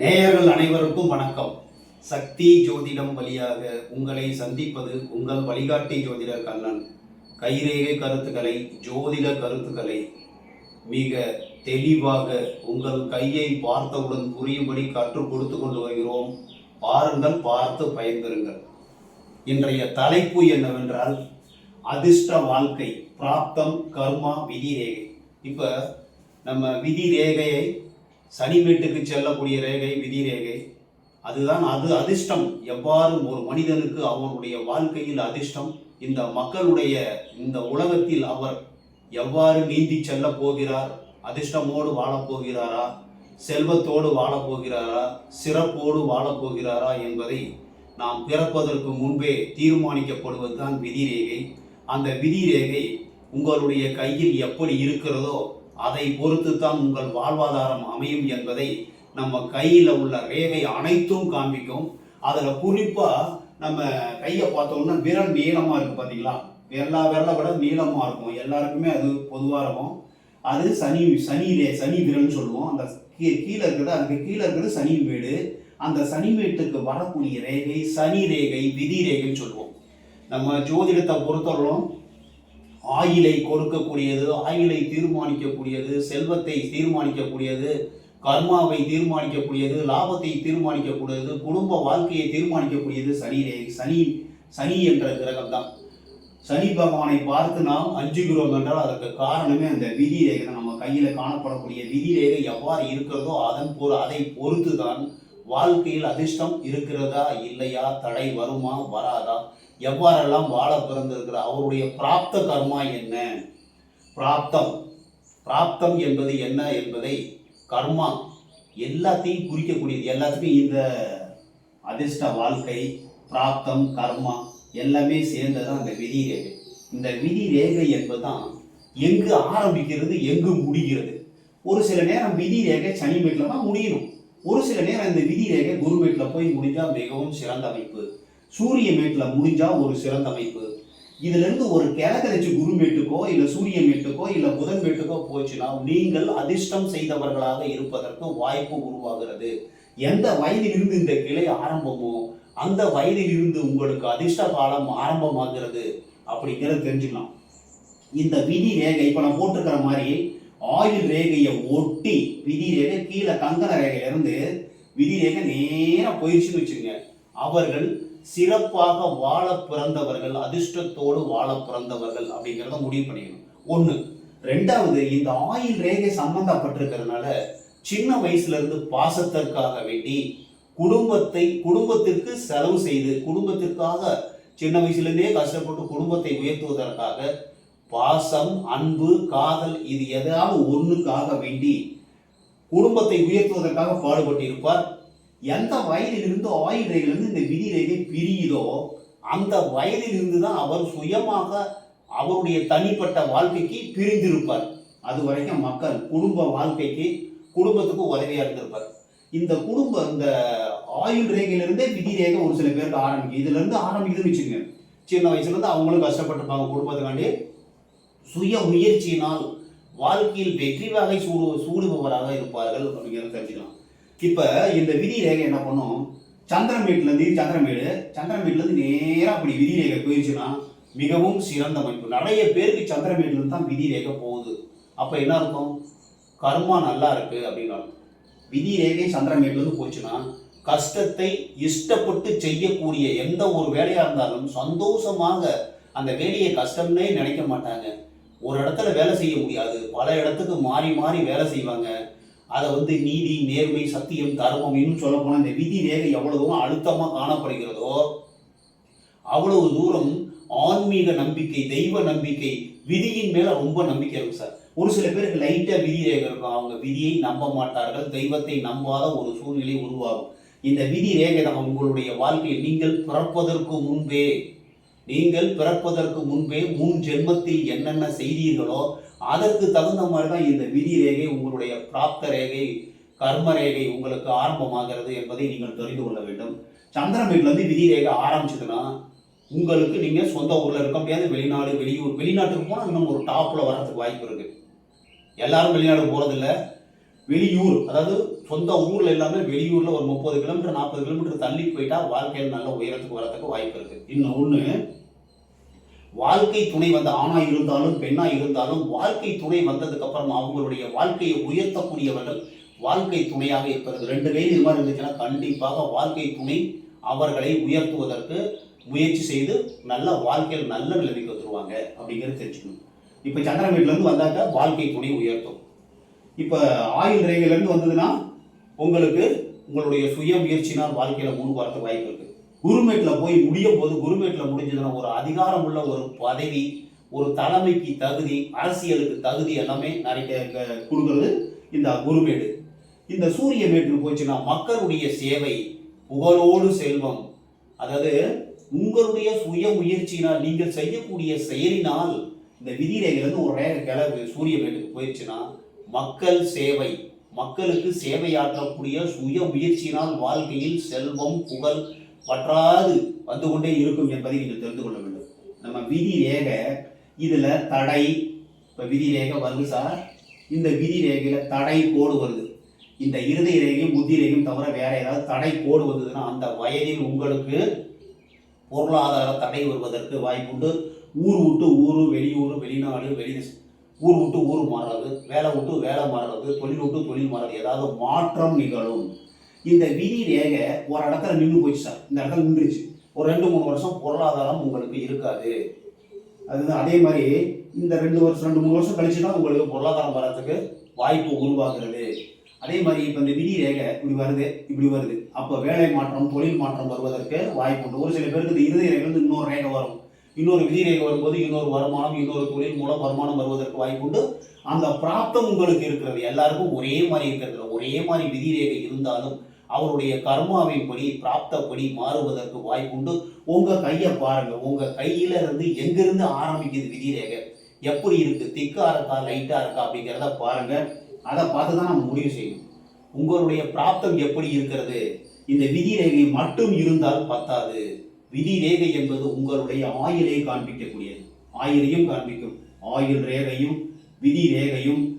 நேயர்கள் அனைவருக்கும் வணக்கம். சக்தி ஜோதிடம் வழியாக உங்களை சந்திப்பது உங்கள் வழிகாட்டி ஜோதிட கண்ணன். கைரேகை கருத்துக்களை ஜோதிட கருத்துக்களை மிக தெளிவாக உங்கள் கையை பார்த்தவுடன் புரியும்படி கற்றுக் கொடுத்து கொண்டு வருகிறோம். பாருங்கள் பார்த்து பயன்பெறுங்கள். இன்றைய தலைப்பு என்னவென்றால் அதிர்ஷ்ட வாழ்க்கை பிராப்தம் கர்மா விதி ரேகை. இப்போ நம்ம விதி ரேகையை சனி வீட்டுக்கு செல்லக்கூடிய ரேகை விதி ரேகை. அதுதான் அது அதிர்ஷ்டம். எவ்வாறு ஒரு மனிதனுக்கு அவனுடைய வாழ்க்கையில் அதிர்ஷ்டம் இந்த மக்களுடைய இந்த உலகத்தில் அவர் எவ்வாறு நீந்தி செல்ல போகிறார்? அதிர்ஷ்டமோடு வாழப்போகிறாரா செல்வத்தோடு வாழப் போகிறாரா? சிறப்போடு வாழப்போகிறாரா என்பதை நாம் பிறப்பதற்கு முன்பே தீர்மானிக்கப்படுவதுதான் விதி ரேகை. அந்த விதி ரேகை உங்களுடைய கையில் எப்படி இருக்கிறதோ அதை பொறுத்து தான் உங்கள் வாழ்வாதாரம் அமையும் என்பதை நம்ம கையில் உள்ள ரேகை அனைத்தும் காண்பிக்கும். அதில் குறிப்பாக நம்ம கையை பார்த்தோம்னா விரல் நீளமாக இருக்குது பார்த்தீங்களா எல்லா விரலை விட நீளமாக இருக்கும். எல்லாருக்குமே அது பொதுவாக இருக்கும். அது சனி சனி ரே சனி விரல்னு சொல்லுவோம். அந்த கீ கீழே இருக்கிறது அதுக்கு கீழே இருக்கிறது சனி வீடு. அந்த சனி வீட்டுக்கு வரக்கூடிய ரேகை சனி ரேகை விதி ரேகைன்னு சொல்லுவோம். நம்ம ஜோதிடத்தை பொறுத்தவரைக்கும் ஆயிலை கொடுக்கக்கூடியது ஆயிலை தீர்மானிக்கக்கூடியது செல்வத்தை தீர்மானிக்கக்கூடியது கர்மாவை தீர்மானிக்கக்கூடியது லாபத்தை தீர்மானிக்கக்கூடியது குடும்ப வாழ்க்கையை தீர்மானிக்கக்கூடியது சனி சனி சனி என்ற கிரகம் தான் சனி பகவானை பார்த்து நாம் அஞ்சுகிறோம் என்றால் அதற்கு காரணமே அந்த விதி ரேகை நம்ம கையில் காணப்படக்கூடிய விதி ரேகை எவ்வாறு இருக்கிறதோ அதன் பொறு அதை பொறுத்து தான் வாழ்க்கையில் அதிர்ஷ்டம் இருக்கிறதா இல்லையா தடை வருமா வராதா? எவ்வாறெல்லாம் வாழ பிறந்திருக்கிற அவருடைய பிராப்த கர்மா என்ன? பிராப்தம். பிராப்தம் என்பது என்ன என்பதை கர்மா எல்லாத்தையும் குறிக்கக்கூடியது. எல்லாத்துக்கும் இந்த அதிர்ஷ்ட வாழ்க்கை பிராப்தம் கர்மா எல்லாமே சேர்ந்ததான் அந்த விதி ரேகை இந்த விதி ரேகை என்பதுதான் எங்கு ஆரம்பிக்கிறது எங்கு முடிகிறது. ஒரு சில நேரம் விதி ரேகை சனி வீட்டில் தான் முடியணும். ஒரு சில நேரம் இந்த விதி ரேகை குரு வீட்டில் போய் முடிஞ்சால் மிகவும் சிறந்த அமைப்பு. சூரிய மேட்டில் முடிஞ்சால் ஒரு சிறந்த அமைப்பு. இதுலேருந்து ஒரு கிழக்கரைச்சி குரு மேட்டுக்கோ இல்லை சூரிய மேட்டுக்கோ இல்லை புதன் மேட்டுக்கோ போச்சுன்னா நீங்கள் அதிர்ஷ்டம் செய்தவர்களாக இருப்பதற்கு வாய்ப்பு உருவாகிறது. எந்த வயதிலிருந்து இந்த கிளை ஆரம்பமோ அந்த வயதிலிருந்து உங்களுக்கு அதிர்ஷ்ட காலம் ஆரம்பமாகிறது அப்படிங்கிறத தெரிஞ்சுக்கலாம். இந்த விதி ரேகை இப்போ நான் போட்டிருக்கிற மாதிரி ஆயுள் ரேகையை ஒட்டி விதி ரேகை கீழே கங்கண ரேகையில இருந்து விதி ரேகை நேராக போயிடுச்சுன்னு வச்சுங்க அவர்கள் சிறப்பாக வாழ பிறந்தவர்கள் அதிர்ஷ்டத்தோடு வாழ பிறந்தவர்கள் அப்படிங்கிறத முடிவு பண்ணிக்கணும். ஒண்ணு. ரெண்டாவது இந்த ஆயில் ரேகை சம்பந்தப்பட்டிருக்கிறதுனால சின்ன வயசுல இருந்து பாசத்திற்காக வேண்டி குடும்பத்தை குடும்பத்திற்கு செலவு செய்து குடும்பத்திற்காக சின்ன வயசுலேருந்தே கஷ்டப்பட்டு குடும்பத்தை உயர்த்துவதற்காக பாசம் அன்பு காதல் இது எதாவது ஒன்றுக்காக வேண்டி குடும்பத்தை உயர்த்துவதற்காக பாடுபட்டிருப்பார். எந்த வயதிலிருந்து ஆயுள் ரேகையிலிருந்து இந்த விதி ரேகை பிரியுதோ அந்த வயதிலிருந்து தான் அவர் சுயமாக அவருடைய தனிப்பட்ட வாழ்க்கைக்கு பிரிந்திருப்பார். அது வரைக்கும் மக்கள் குடும்ப வாழ்க்கைக்கு குடும்பத்துக்கு உதவியாக இருந்திருப்பார். இந்த குடும்ப இந்த ஆயுள் ரேகையிலிருந்தே விதி ரேகை ஒரு சில பேருக்கு ஆரம்பிக்கும். இதுல இருந்து ஆரம்பிக்குதுன்னு வச்சுக்கோங்க. சின்ன வயசுலேருந்து அவங்களும் கஷ்டப்பட்டிருப்பாங்க குடும்பத்துக்காண்டி. சுய முயற்சியினால் வாழ்க்கையில் வெற்றி வகை சூடு சூடுபவராக இருப்பார்கள் அப்படிங்கிறத தெரிஞ்சுக்கலாம். இப்போ இந்த விதி ரேகை என்ன பண்ணும்? சந்திரமேட்லேருந்து சந்திரமேடு சந்திரமேட்லேருந்து நேராக அப்படி விதி ரேகை போயிடுச்சுன்னா மிகவும் சிறந்த அமைப்பு நிறைய பேருக்கு சந்திரமேட்லேருந்து தான் விதி ரேகை போகுது. அப்போ என்ன அர்த்தம்? கர்மா நல்லா இருக்கு அப்படின்னு விதி ரேகை சந்திரமேட்லேருந்து போச்சுன்னா கஷ்டத்தை இஷ்டப்பட்டு செய்யக்கூடிய எந்த ஒரு வேலையாக இருந்தாலும் சந்தோஷமாக அந்த வேலையை கஷ்டம்னே நினைக்க மாட்டாங்க. ஒரு இடத்துல வேலை செய்ய முடியாது. பல இடத்துக்கு மாறி மாறி வேலை செய்வாங்க. அதை வந்து நீதி நேர்மை சத்தியம் தர்மம் இன்னும் சொல்ல போனால் இந்த விதி ரேகை எவ்வளவு அழுத்தமாக காணப்படுகிறதோ அவ்வளவு தூரம் ஆன்மீக நம்பிக்கை தெய்வ நம்பிக்கை விதியின் மேல ரொம்ப நம்பிக்கை இருக்கும் சார். ஒரு சில பேருக்கு லைட்டா விதி ரேகை இருக்கும். அவங்க விதியை நம்ப மாட்டார்கள். தெய்வத்தை நம்பாத ஒரு சூழ்நிலை உருவாகும். இந்த விதி ரேகை தான் உங்களுடைய வாழ்க்கையில் நீங்கள் பிறப்பதற்கு முன்பே நீங்கள் பிறப்பதற்கு முன்பே முன் ஜென்மத்தில் என்னென்ன செய்தீர்களோ அதற்கு தகுந்த மாதிரி தான் இந்த விதி ரேகை உங்களுடைய பிராப்த ரேகை கர்ம ரேகை உங்களுக்கு ஆரம்பமாகிறது என்பதை நீங்கள் தெரிந்து கொள்ள வேண்டும். சந்திரன் வீட்டுல விதி ரேகை ஆரம்பிச்சதுன்னா உங்களுக்கு நீங்கள் சொந்த ஊரில் இருக்க முடியாது வெளிநாடு வெளியூர் வெளிநாட்டுக்கு போனால் இன்னும் ஒரு டாப்பில் வர்றதுக்கு வாய்ப்பு இருக்குது எல்லாரும் வெளிநாடு போகிறதில்ல வெளியூர் அதாவது சொந்த ஊரில் எல்லாமே வெளியூரில் ஒரு முப்பது கிலோமீட்டர் நாற்பது கிலோமீட்டர் தள்ளி போயிட்டா வாழ்க்கையில் நல்ல உயரத்துக்கு வரத்துக்கு வாய்ப்பு இருக்குது இன்னும் ஒன்று வாழ்க்கை துணை வந்த ஆணா இருந்தாலும் பெண்ணா இருந்தாலும் வாழ்க்கை துணை வந்ததுக்கு அப்புறம் அவங்களுடைய வாழ்க்கையை உயர்த்தக்கூடியவர்கள் வாழ்க்கை துணையாக இருக்கிறது ரெண்டு பேர் இது மாதிரி இருந்துச்சுன்னா கண்டிப்பாக வாழ்க்கை துணை அவர்களை உயர்த்துவதற்கு முயற்சி செய்து நல்ல வாழ்க்கையில் நல்ல நிலைமைக்கு வந்துருவாங்க அப்படிங்கிறது தெரிஞ்சுக்கணும். இப்போ சந்திரன் வீட்டிலேருந்து வந்தாக்க வாழ்க்கை துணை உயர்த்தும். இப்போ ஆயுள் ரேகையிலேருந்து வந்ததுன்னா உங்களுக்கு உங்களுடைய சுய முயற்சினால் வாழ்க்கையில் முன் வரதுக்கு வாய்ப்பு இருக்கு. குருமேட்டில் போய் முடியும் போது குருமேட்டில் முடிஞ்சதுன்னா ஒரு அதிகாரம் உள்ள ஒரு பதவி ஒரு தலைமைக்கு தகுதி அரசியலுக்கு தகுதி எல்லாமே நிறைய கொடுக்கறது இந்த குருமேடு. இந்த சூரிய மேட்டுக்கு போச்சுன்னா மக்களுடைய சேவை புகழோடு செல்வம். அதாவது உங்களுடைய சுய முயற்சியினால் நீங்கள் செய்யக்கூடிய செயலினால் இந்த விதிரேகிலிருந்து ஒரு ரேக கிளவு சூரிய மேட்டுக்கு போயிடுச்சுன்னா மக்கள் சேவை மக்களுக்கு சேவையாற்றக்கூடிய சுய முயற்சியினால் வாழ்க்கையில் செல்வம் புகழ் வற்றாது வந்து கொண்டே இருக்கும் என்பதை நீங்கள் தெரிந்து கொள்ள வேண்டும். நம்ம விதி ரேகை இதில் தடை இப்போ விதி ரேகை வருது சார். இந்த விதி ரேகையில் தடை கோடு வருது. இந்த இருதய ரேகையும் புத்தி ரேகையும் தவிர வேற ஏதாவது தடை கோடு வந்ததுன்னா அந்த வயதில் உங்களுக்கு பொருளாதார தடை வருவதற்கு வாய்ப்புண்டு ஊர் விட்டு ஊர் வெளியூர் வெளிநாடு வெளி ஊர் விட்டு ஊர் மாறுறது வேலை விட்டு வேலை மாறுறது தொழில் விட்டு தொழில் மாறுறது ஏதாவது மாற்றம் நிகழும். இந்த விதி ரேகை ஒரு இடத்துல நின்று போச்சு சார். இந்த இடத்துல நின்றுச்சு. ஒரு ரெண்டு மூணு வருஷம் பொருளாதாரம் உங்களுக்கு இருக்காது. அதுதான் அதே மாதிரி இந்த ரெண்டு வருஷம் ரெண்டு மூணு வருஷம் கழிச்சு தான் உங்களுக்கு பொருளாதாரம் வர்றதுக்கு வாய்ப்பு உருவாகிறது. அதே மாதிரி இப்போ இந்த விதி ரேகை இப்படி வருது இப்படி வருது. அப்போ வேலை மாற்றம் தொழில் மாற்றம் வருவதற்கு வாய்ப்பு உண்டு. ஒரு சில பேருக்கு இந்த இறுதி ரேகை வந்து இன்னொரு ரேகை வரும். இன்னொரு விதி ரேகை வரும்போது இன்னொரு வருமானம் இன்னொரு தொழில் மூலம் வருமானம் வருவதற்கு வாய்ப்பு உண்டு. அந்த பிராப்தம் உங்களுக்கு இருக்கிறது. எல்லாருக்கும் ஒரே மாதிரி இருக்கிறது ஒரே மாதிரி விதி ரேகை இருந்தாலும் அவருடைய கர்மாவின்படி பிராப்தப்படி மாறுவதற்கு வாய்ப்புண்டு. உங்க கையை பாருங்க. உங்க கையில இருந்து எங்கிருந்து ஆரம்பிக்குது விதி ரேகை எப்படி இருக்கு? திக்கா இருக்கா? லைட்டா இருக்கா? அப்படிங்கிறத பாருங்க. அதை பார்த்து தான் நம்ம முடிவு செய்யணும். உங்களுடைய பிராப்தம் எப்படி இருக்கிறது? இந்த விதி ரேகை மட்டும் இருந்தால் பத்தாது. விதி ரேகை என்பது உங்களுடைய ஆயுளை காண்பிக்கக்கூடியது. ஆயுளையும் காண்பிக்கும். ஆயுள் ரேகையும் விதி ரேகையும்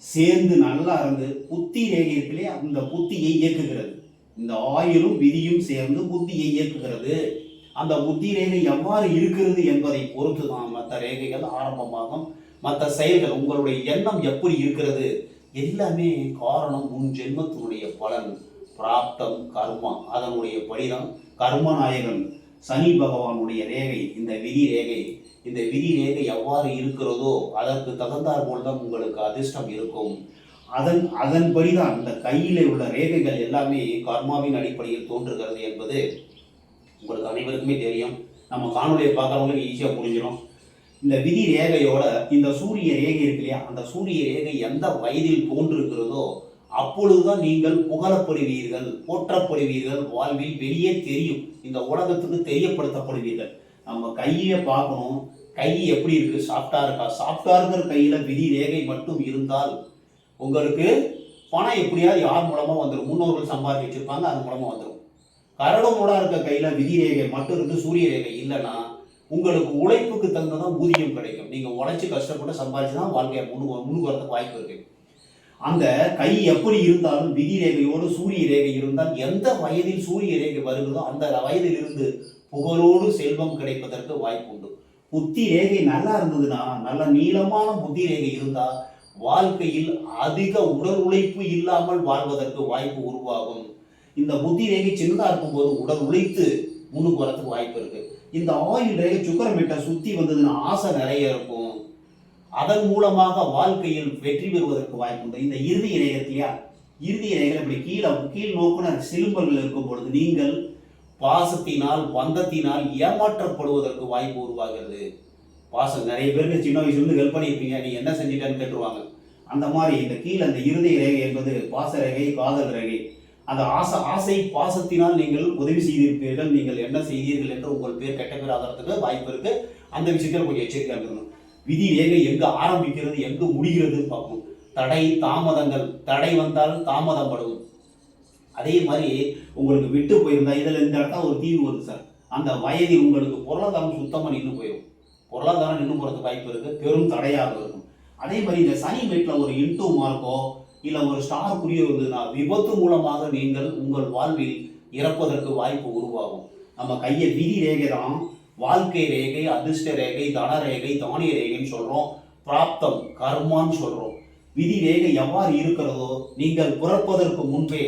சேர்ந்து நல்லா இருந்து புத்தி ரேகை இருக்கு அந்த புத்தியை இயக்குகிறது. இந்த ஆயுளும் விதியும் சேர்ந்து புத்தியை இயக்குகிறது. அந்த புத்தி ரேகை எவ்வாறு இருக்கிறது என்பதை பொறுத்து தான் மற்ற ரேகைகள் ஆரம்பமாகும். மற்ற செயல்கள் உங்களுடைய எண்ணம் எப்படி இருக்கிறது? எல்லாமே காரணம் உன் ஜென்மத்தினுடைய பலன் பிராப்தம் கர்மா. அதனுடைய படிதான் கர்மநாயகன். சனி பகவானுடைய ரேகை இந்த விதி ரேகை. இந்த விதி ரேகை எவ்வாறு இருக்கிறதோ அதற்கு தகுந்தாற் போல் தான் உங்களுக்கு அதிர்ஷ்டம் இருக்கும். அதன் அதன்படி தான் இந்த கையில் உள்ள ரேகைகள் எல்லாமே கர்மாவின் அடிப்படையில் தோன்றுகிறது என்பது உங்களுக்கு அனைவருக்குமே தெரியும். நம்ம காணொலியை பார்க்குறவங்களுக்கு ஈஸியாக புரிஞ்சிடும். இந்த விதி ரேகையோட இந்த சூரிய ரேகை இருக்கு இல்லையா? அந்த சூரிய ரேகை எந்த வயதில் தோன்றுகிறதோ அப்பொழுதுதான் நீங்கள் புகழப்படுவீர்கள் போற்றப்படுவீர்கள் வாழ்வில் வெளியே தெரியும். இந்த உலகத்துக்கு தெரியப்படுத்தப்படுவீர்கள். நம்ம கையை பார்க்கணும். கை எப்படி இருக்கு? சாஃப்டா இருக்கா? சாஃப்டா இருக்கிற கையில விதி ரேகை மட்டும் இருந்தால் உங்களுக்கு பணம் எப்படியாவது யார் மூலமா வந்துடும் முன்னோர்கள் சம்பாதிச்சு வச்சிருப்பாங்க அது மூலமா வந்துடும் கரடமோட இருக்க கையில விதி ரேகை மட்டும் இருந்து சூரிய ரேகை இல்லைன்னா உங்களுக்கு உழைப்புக்கு தகுந்ததான் ஊதியம் கிடைக்கும். நீங்க உழைச்சு கஷ்டப்பட்டு சம்பாதிச்சு தான் வாழ்க்கையை முன்னு முன்னுக்கு வரதுக்கு வாய்ப்பு இருக்கு. அந்த கை எப்படி இருந்தாலும் விதி ரேகையோடு சூரிய ரேகை இருந்தால் எந்த வயதில் சூரிய ரேகை வருகிறதோ அந்த வயதில் இருந்து புகழோடு செல்வம் கிடைப்பதற்கு வாய்ப்பு உண்டு புத்தி ரேகை நல்லா இருந்ததுன்னா நல்ல நீளமான புத்தி ரேகை இருந்தால் வாழ்க்கையில் அதிக உடல் உழைப்பு இல்லாமல் வாழ்வதற்கு வாய்ப்பு உருவாகும். இந்த புத்தி ரேகை சின்னதாக இருக்கும்போது உடல் உழைத்து முன்னுக்கு வரத்துக்கு வாய்ப்பு இருக்கு. இந்த ஆயில் ரேகை சுக்கரமிட்ட சுத்தி வந்ததுன்னா ஆசை நிறைய இருக்கும். அதன் மூலமாக வாழ்க்கையில் வெற்றி பெறுவதற்கு வாய்ப்பு உண்டு இந்த இறுதி ரேகை இல்லையா இறுதி ரேகை இப்படி கீழே கீழ் நோக்குன சிலும்பர்கள் இருக்கும் பொழுது நீங்கள் பாசத்தினால் பந்தத்தினால் ஏமாற்றப்படுவதற்கு வாய்ப்பு உருவாகிறது. பாசம் நிறைய பேருக்கு சின்ன வயசுல இருந்து ஹெல்ப் பண்ணியிருப்பீங்க. நீ என்ன செஞ்சிட்டேன்னு கேட்டுருவாங்க. அந்த மாதிரி இந்த கீழே அந்த இறுதி ரேகை என்பது பாச ரேகை காதல் ரேகை. அந்த ஆசை ஆசை பாசத்தினால் நீங்கள் உதவி செய்திருப்பீர்கள். நீங்கள் என்ன செய்தீர்கள் என்று உங்கள் பேர் கெட்ட பேர் ஆகிறதுக்கு வாய்ப்பு இருக்கு. அந்த விஷயத்தில் கொஞ்சம் எச்சரிக்கையாக இருக்கணும் விதி ரேகை எங்கு ஆரம்பிக்கிறது எங்கு முடிகிறதுன்னு பார்க்கணும். தடை தாமதங்கள் தடை வந்தால் தாமதம் படும் அதே மாதிரி உங்களுக்கு விட்டு போயிருந்தா இதில் இந்த இடத்துல ஒரு தீவு வருது சார். அந்த வயதில் உங்களுக்கு பொருளாதாரம் சுத்தமாக நின்று போயிடும் பொருளாதாரம் நின்று போகிறதுக்கு வாய்ப்பு இருக்குது பெரும் தடையாக இருக்கும். அதே மாதிரி இந்த சனி வீட்டில் ஒரு இன்டூ மார்க்கோ இல்லை ஒரு ஸ்டார் புரிய இருந்ததுன்னா விபத்து மூலமாக நீங்கள் உங்கள் வாழ்வில் இறப்பதற்கு வாய்ப்பு உருவாகும். நம்ம கையை விதி ரேகை தான் வாழ்க்கை ரேகை அதிர்ஷ்ட ரேகை தன ரேகை தானிய ரேகைன்னு சொல்கிறோம் பிராப்தம் கர்மான்னு சொல்கிறோம் விதி ரேகை எவ்வாறு இருக்கிறதோ நீங்கள் பிறப்பதற்கு முன்பே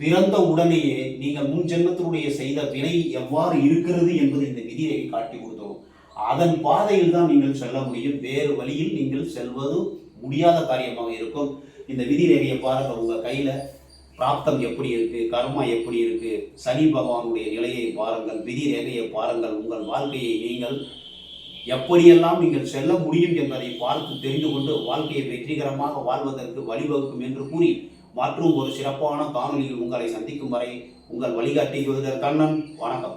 பிறந்த உடனேயே நீங்கள் முன் ஜென்மத்தினுடைய செய்த வினை எவ்வாறு இருக்கிறது என்பது இந்த விதியை காட்டி கொடுத்தோம். அதன் பாதையில் தான் நீங்கள் செல்ல முடியும். வேறு வழியில் நீங்கள் செல்வது முடியாத காரியமாக இருக்கும். இந்த விதி ரேகையை பாருங்க உங்க கையில பிராப்தம் எப்படி இருக்கு கர்மா எப்படி இருக்கு சனி பகவானுடைய நிலையை பாருங்கள். விதி ரேகையை பாருங்கள். உங்கள் வாழ்க்கையை நீங்கள் எப்படியெல்லாம் நீங்கள் செல்ல முடியும் என்பதை பார்த்து தெரிந்து கொண்டு வாழ்க்கையை வெற்றிகரமாக வாழ்வதற்கு வழிவகுக்கும் என்று கூறி மற்றும் ஒரு சிறப்பான காணொலியில் உங்களை சந்திக்கும் வரை உங்கள் வழிகாட்டி ஜோதிடர் கண்ணன். வணக்கம்.